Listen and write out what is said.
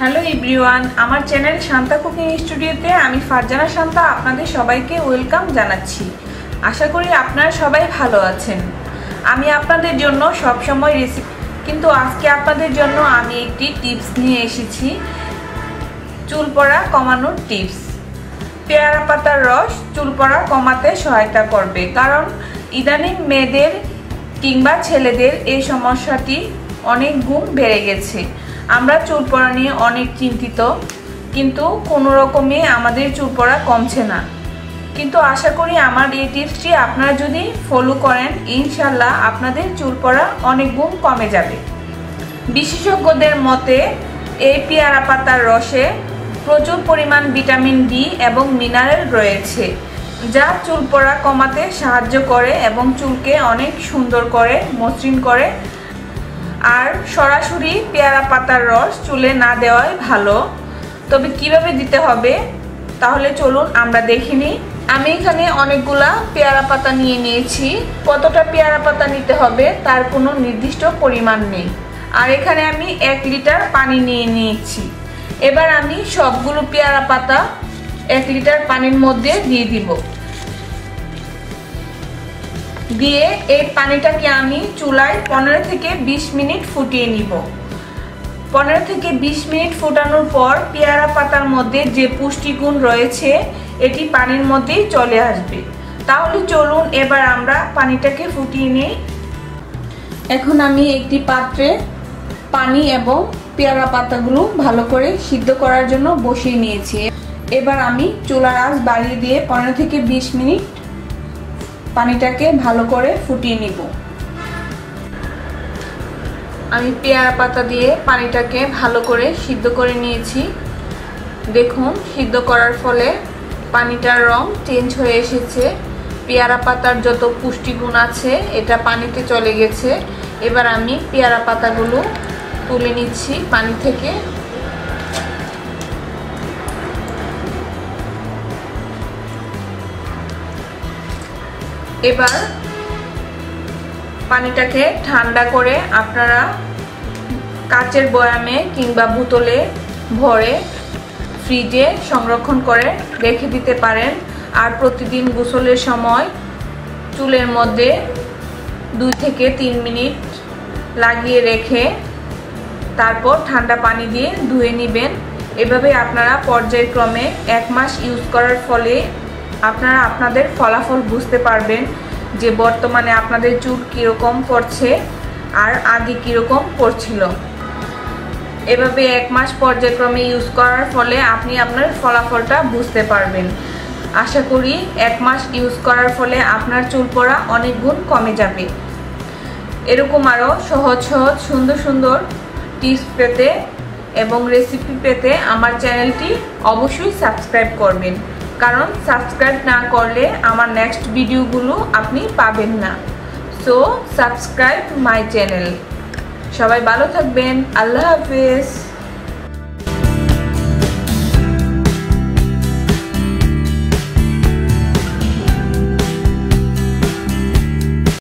Hello everyone আমার channel Shanta cooking স্টুডিওতে আমি ফারজানা শান্তা আপনাদের সবাইকে ওয়েলকাম জানাচ্ছি। আশা করি আপনারা সবাই ভালো আছেন। আমি আপনাদের জন্য সবসময় রেসিপি কিন্তু আজকে আপনাদের জন্য আমি একটি টিপস নিয়ে এসেছি। চুল পড়া কমানোর টিপস পেয়ারা পাতার রস চুল পড়া কমাতে সহায়তা করবে। কারণ ইদানিং মেয়েদের কিংবা ছেলেদের এই সমস্যাটি অনেক গুণ বেড়ে গেছে। আমরা চুল পড়া নিয়ে অনেক চিন্তিত, কিন্তু কোনো রকমে আমাদের চুল পড়া কমছে না। কিন্তু আশা করি আমার এই টিপসটি আপনারা যদি ফলো করেন ইনশাল্লাহ আপনাদের চুল পড়া অনেক গুণ কমে যাবে। বিশেষজ্ঞদের মতে, এই পেয়ারা পাতার রসে প্রচুর পরিমাণ ভিটামিন ডি এবং মিনারেল রয়েছে, যা চুল পড়া কমাতে সাহায্য করে এবং চুলকে অনেক সুন্দর করে, মসৃণ করে আর সরাসরি পেয়ারা পাতার রস চুলে না দেওয়াই ভালো। তবে কীভাবে দিতে হবে? তাহলে চলুন আমরা দেখিনি আমি এখানে অনেকগুলা পেয়ারা পাতা নিয়ে নিয়েছি। কতটা পেয়ারা পাতা নিতে হবে তার কোনো নির্দিষ্ট পরিমাণ নেই। আর এখানে আমি এক লিটার পানি নিয়ে নিয়েছি। এবার আমি সবগুলো পেয়ারা পাতা এক লিটার পানির মধ্যে দিয়ে দিব। দিয়ে এই পানিটাকে আমি চুলায় পনেরো থেকে বিশ মিনিট ফুটিয়ে নিব। পনেরো থেকে বিশ মিনিট ফুটানোর পর পেয়ারা পাতার মধ্যে যে পুষ্টিগুণ রয়েছে, এটি পানির মধ্যেই চলে আসবে। তাহলে চলুন এবার আমরা পানিটাকে ফুটিয়ে নিই। এখন আমি একটি পাত্রে পানি এবং পেয়ারা পাতাগুলো ভালো করে সিদ্ধ করার জন্য বসিয়ে নিয়েছি। এবার আমি চুলার আঁচ বাড়িয়ে দিয়ে পনেরো থেকে বিশ মিনিট পানিটাকে ভালো করে ফুটিয়ে নিব। আমি পেয়ারা পাতা দিয়ে পানিটাকে ভালো করে সিদ্ধ করে নিয়েছি। দেখুন, সিদ্ধ করার ফলে পানিটার রং চেঞ্জ হয়ে এসেছে। পেয়ারা পাতার যত পুষ্টিগুণ আছে, এটা পানিতে চলে গেছে। এবার আমি পেয়ারা পাতাগুলো তুলে নিচ্ছি পানি থেকে। এবার পানিটাকে ঠান্ডা করে আপনারা কাচের বয়ামে কিংবা বোতলে ভরে ফ্রিজে সংরক্ষণ করে রেখে দিতে পারেন। আর প্রতিদিন গোসলের সময় চুলের মধ্যে দুই থেকে তিন মিনিট লাগিয়ে রেখে তারপর ঠান্ডা পানি দিয়ে ধুয়ে নেবেন। এভাবে আপনারা পর্যায়ক্রমে এক মাস ইউজ করার ফলে আপনারা আপনাদের ফলাফল বুঝতে পারবেন যে বর্তমানে আপনাদের চুল কীরকম পড়ছে আর আগে কীরকম পড়ছিল। এভাবে এক মাস পর্যায়ক্রমে ইউজ করার ফলে আপনি আপনার ফলাফলটা বুঝতে পারবেন। আশা করি এক মাস ইউজ করার ফলে আপনার চুল পড়া অনেক গুণ কমে যাবে। এরকম আরও সহজ সহজ সুন্দর সুন্দর টিপস পেতে এবং রেসিপি পেতে আমার চ্যানেলটি অবশ্যই সাবস্ক্রাইব করবেন। কারণ সাবস্ক্রাইব না করলে আমার নেক্সট ভিডিওগুলো আপনি পাবেন না। সো সাবস্ক্রাইব মাই চ্যানেল সবাই ভালো থাকবেন। আল্লাহ হাফেজ।